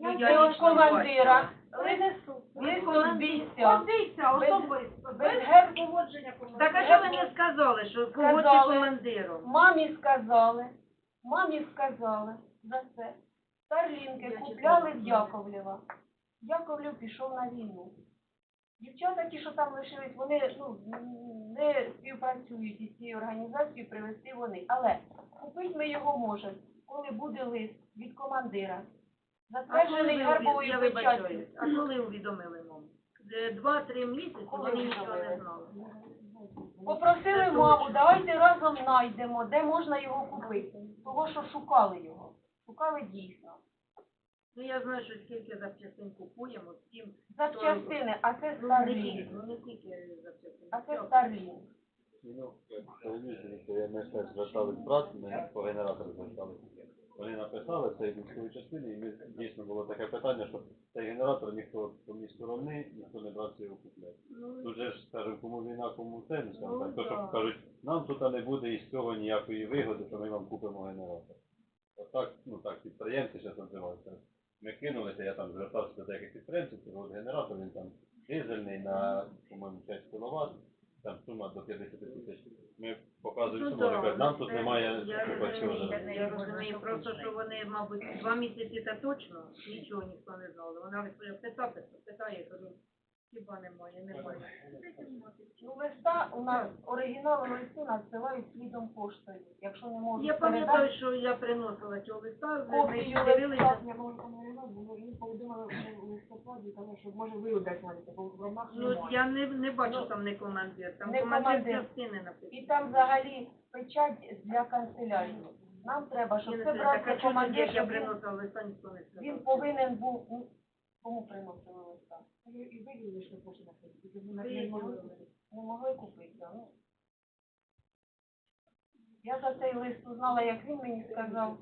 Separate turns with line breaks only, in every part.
Ну,
Я
лично
командира. Принесу.
Командира.
відбійся.
Одися
Без-
особисто,
без
без
гер-
поводження
Так а що ви не сказали, що погодьте
Сказали.
командиром?
Мамі сказали, мамі сказали за це. Старлінки купляли в Яковлєва. Яковлів пішов на війну. Дівчата, ті, що там лишились, вони ну, не співпрацюють із цією організацією, привезти вони. Але купити ми його можемо, коли буде лист від командира, затверджений
ви,
гербовою
я вибачаюсь, а коли увідомили маму? Е, Два-три місяці
Коли
вони нічого не
увідомили?
знали.
Попросили маму, давайте разом знайдемо, де можна його купити. Того, що шукали його. Шукали дійсно.
Ну я знаю, що скільки запчастин купуємо, з ким.
Запчастини, а це
Ну не тільки, ну не тільки запчастин.
А це. Старлінг.
Ну, як то я ми теж звертались брат, ми по генератору. Вони написали це військові частини, і ми дійсно було таке питання, що цей генератор ніхто по ні сторони, ніхто не брався його купляти.
Ну,
Тут же ж, скажімо, кому війна, кому це, ну, скажімо так, то, що кажуть, нам тут не буде із цього ніякої вигоди, що ми вам купимо генератор. Отак, ну так, підприємці зараз називаються. Ми кинулися, я там звертався до деяких підприємців, то от генератор, він там дизельний на, по-моєму, 5 кВт, там сума до 50 тисяч. Ми показуємо
Ну,
суму, вони кажуть, нам тут немає
я
чого.
розумію, Я розумію, просто що вони, мабуть, два місяці та точно нічого ніхто не знали. Вона виходить питати, питає, кажу, хіба немає, немає.
Ну, листа у нас, оригінали листу надсилають слідом поштою. Якщо не можуть
Я
передати,
пам'ятаю, що я приносила цього листа,
Копію
ми дивилися.
листа.
Він повідомив що в листопаді, тому що може ви знаєте, бо в ромах
Ну,
немає.
я не, не бачу
Ну,
там не командир, там
не
командир
командир.
частини
і
написано.
там взагалі печать для канцелярії. Нам треба, щоб
Я не
це
знаю, так,
брати
а чому
командир,
як я
щоб він,
приносила листа, ніхто не сказав.
він повинен був, ну, кому приносили листа?
І і виділили, що хоче на не могли.
Не могли купити, да, ну. Я за цей лист узнала, як він мені сказав,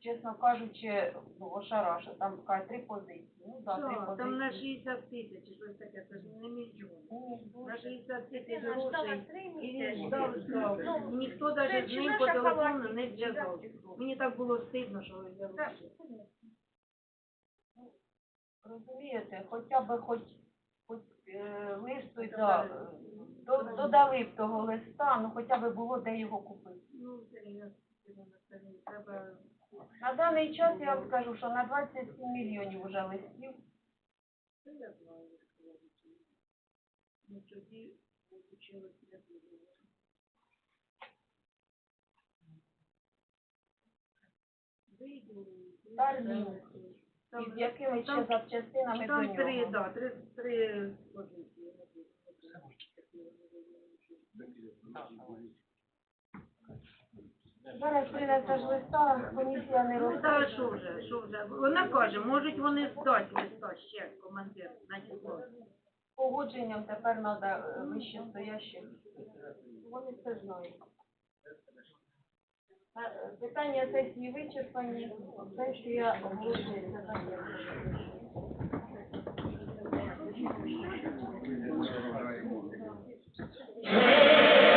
чесно кажучи, ну, ошараша, там каже, три позиції. Ну, да, три
Так, там на
позиції.
60 тисяч, щось таке, це ж не мільйон.
Ні,
На 60 тисяч
Дитина ждала
грошей.
три
І
місяці.
він ждав, ждав.
Ну,
Ніхто навіть з ним по телефону не зв'язав. Мені так було стидно, що я
Так.
Розумієте, хоча б хоч, хоч е, листу й да, до, додали б того листа, ну хоча б було де його купити.
Ну, треба
На даний час я вам скажу, що на 27 мільйонів вже листів.
Це я знаю, що я. Ну, тоді не дуже. Виділили.
Старлінг.
Там,
І з якими ще запчастинами до
там три,
нього.
да, три, три позиції.
Зараз принесеш листа, комісія не
Ну, та що вже, що вже. Вона каже, можуть вони здати листа ще, командир, надіслати.
Погодженням тепер треба вище стоящих. Вони це знають. Питання сесії вичерпані. Сесія оголошується.
Згинуть